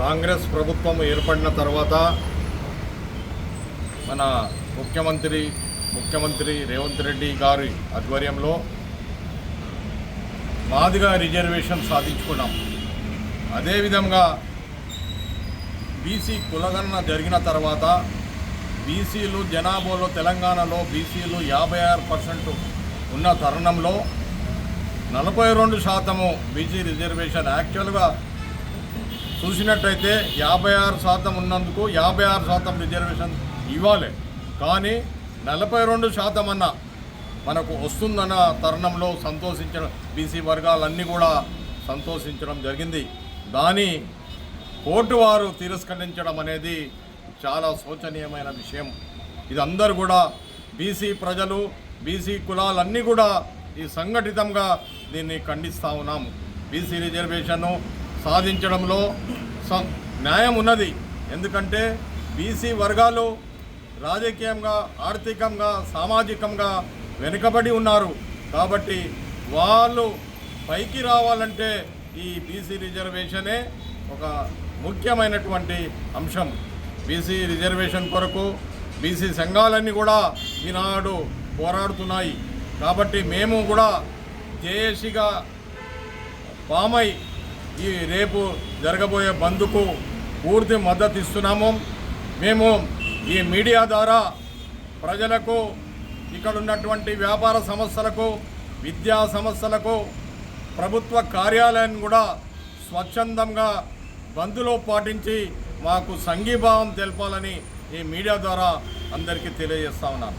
కాంగ్రెస్ ప్రభుత్వం ఏర్పడిన తర్వాత మన ముఖ్యమంత్రి ముఖ్యమంత్రి రేవంత్ రెడ్డి గారి ఆధ్వర్యంలో మాదిగా రిజర్వేషన్ సాధించుకున్నాం. అదేవిధంగా బీసీ కులగణన జరిగిన తర్వాత బీసీలు జనాభాలో తెలంగాణలో బీసీలు యాభై ఆరు పర్సెంట్ ఉన్న తరుణంలో నలభై రెండు శాతము బీసీ రిజర్వేషన్ యాక్చువల్గా చూసినట్టయితే యాభై ఆరు శాతం ఉన్నందుకు యాభై ఆరు శాతం రిజర్వేషన్ ఇవ్వాలి. కానీ నలభై రెండు శాతం అన్న మనకు వస్తుందన్న తరుణంలో సంతోషించడం బీసీ వర్గాలన్నీ కూడా సంతోషించడం జరిగింది. దాని కోర్టు వారు తిరస్కరించడం అనేది చాలా శోచనీయమైన విషయం. ఇది అందరూ కూడా బీసీ ప్రజలు బీసీ కులాలన్నీ కూడా ఈ సంఘటితంగా దీన్ని ఖండిస్తూ ఉన్నాము బీసీ రిజర్వేషన్ను సాధించడంలో స- న్యాయం ఉన్నది. ఎందుకంటే బీసీ వర్గాలు రాజకీయంగా ఆర్థికంగా సామాజికంగా వెనుకబడి ఉన్నారు. కాబట్టి వాళ్ళు పైకి రావాలంటే ఈ బీసీ రిజర్వేషనే ఒక ముఖ్యమైనటువంటి అంశం. బీసీ రిజర్వేషన్ కొరకు బీసీ సంఘాలన్నీ కూడా ఈనాడు పోరాడుతున్నాయి. కాబట్టి మేము కూడా జేఏసీగా పామై ఈ రేపు జరగబోయే బంద్కు పూర్తి మద్దతు ఇస్తున్నాము. మేము ఈ మీడియా ద్వారా ప్రజలకు ఇక్కడ ఉన్నటువంటి వ్యాపార సంస్థలకు విద్యా సంస్థలకు ప్రభుత్వ కార్యాలయం కూడా స్వచ్ఛందంగా బంద్లో పాటించి మాకు సంఘీభావం తెలపాలని ఈ మీడియా ద్వారా అందరికీ తెలియజేస్తా ఉన్నాను.